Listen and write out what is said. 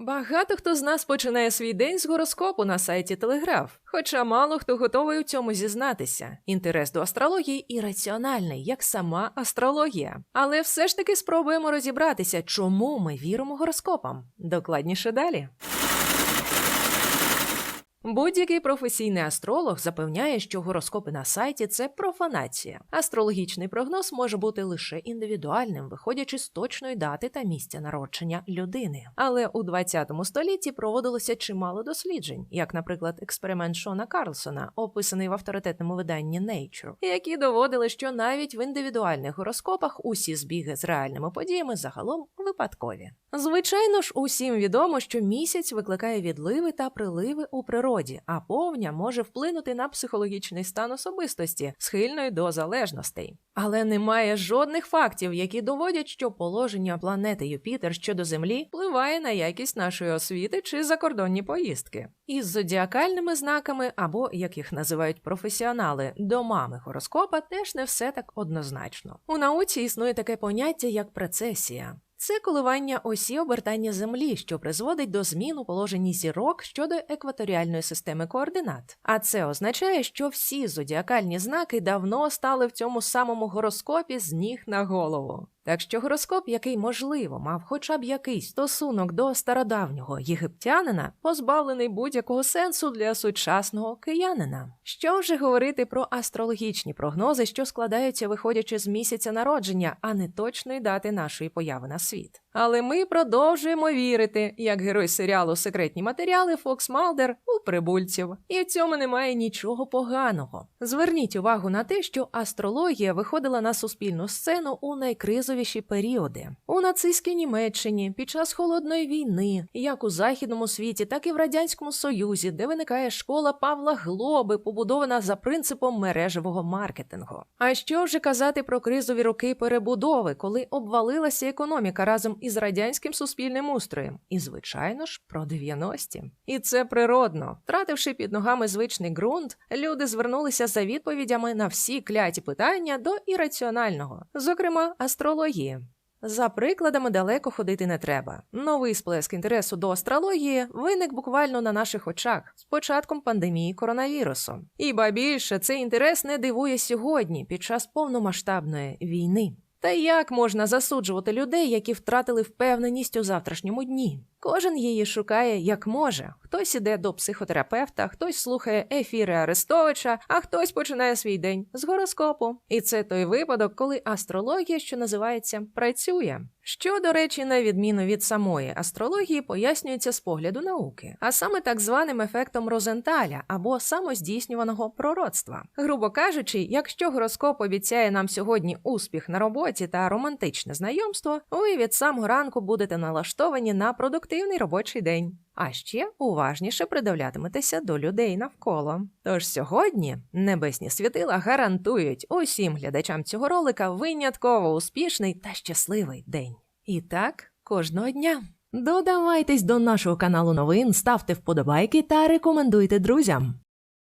Багато хто з нас починає свій день з гороскопу на сайті Телеграф, хоча мало хто готовий у цьому зізнатися. Інтерес до астрології ірраціональний, як сама астрологія. Але все ж таки спробуємо розібратися, чому ми віримо гороскопам. Докладніше далі. Будь-який професійний астролог запевняє, що гороскопи на сайті це профанація. Астрологічний прогноз може бути лише індивідуальним, виходячи з точної дати та місця народження людини. Але у 20 столітті проводилося чимало досліджень, як, наприклад, експеримент Шона Карлсона, описаний в авторитетному виданні Nature, які доводили, що навіть в індивідуальних гороскопах усі збіги з реальними подіями загалом випадкові. Звичайно ж, усім відомо, що місяць викликає відливи та приливи у природі, а повня може вплинути на психологічний стан особистості, схильної до залежностей. Але немає жодних фактів, які доводять, що положення планети Юпітер щодо Землі впливає на якість нашої освіти чи закордонні поїздки. Із зодіакальними знаками, або як їх називають професіонали, домами гороскопа теж не все так однозначно. У науці існує таке поняття як прецесія. Це коливання осі обертання Землі, що призводить до змін у положенні зірок щодо екваторіальної системи координат. А це означає, що всі зодіакальні знаки давно стали в цьому самому гороскопі з ніг на голову. Так що гороскоп, який можливо мав хоча б якийсь стосунок до стародавнього єгиптянина, позбавлений будь-якого сенсу для сучасного киянина. Що вже говорити про астрологічні прогнози, що складаються, виходячи з місяця народження, а не точної дати нашої появи на світ. Але ми продовжуємо вірити, як герой серіалу Секретні матеріали Фокс Малдер у прибульців. І в цьому немає нічого поганого. Зверніть увагу на те, що астрологія виходила на суспільну сцену у найкризовіші періоди у нацистській Німеччині під час холодної війни, як у західному світі, так і в радянському союзі, де виникає школа Павла Глоби, побудована за принципом мережевого маркетингу. А що вже казати про кризові роки перебудови, коли обвалилася економіка разом із радянським суспільним устроєм, і звичайно ж про 90-ті. І це природно. Втративши під ногами звичний ґрунт, люди звернулися за відповідями на всі кляті питання до ірраціонального, зокрема астрології. За прикладами далеко ходити не треба. Новий сплеск інтересу до астрології виник буквально на наших очах з початком пандемії коронавірусу. І ба більше цей інтерес не дивує сьогодні під час повномасштабної війни. Та як можна засуджувати людей, які втратили впевненість у завтрашньому дні? Кожен її шукає як може. Хтось іде до психотерапевта, хтось слухає ефіри Арестовича, а хтось починає свій день з гороскопу. І це той випадок, коли астрологія, що називається, працює. Що, до речі, на відміну від самої астрології, пояснюється з погляду науки, а саме так званим ефектом Розенталя або самоздійснюваного пророцтва. Грубо кажучи, якщо гороскоп обіцяє нам сьогодні успіх на роботі та романтичне знайомство, ви від самого ранку будете налаштовані на продуктивний робочий день. А ще уважніше придивлятиметеся до людей навколо. Тож сьогодні небесні світила гарантують усім глядачам цього ролика винятково успішний та щасливий день. І так кожного дня. Додавайтесь до нашого каналу новин, ставте вподобайки та рекомендуйте друзям.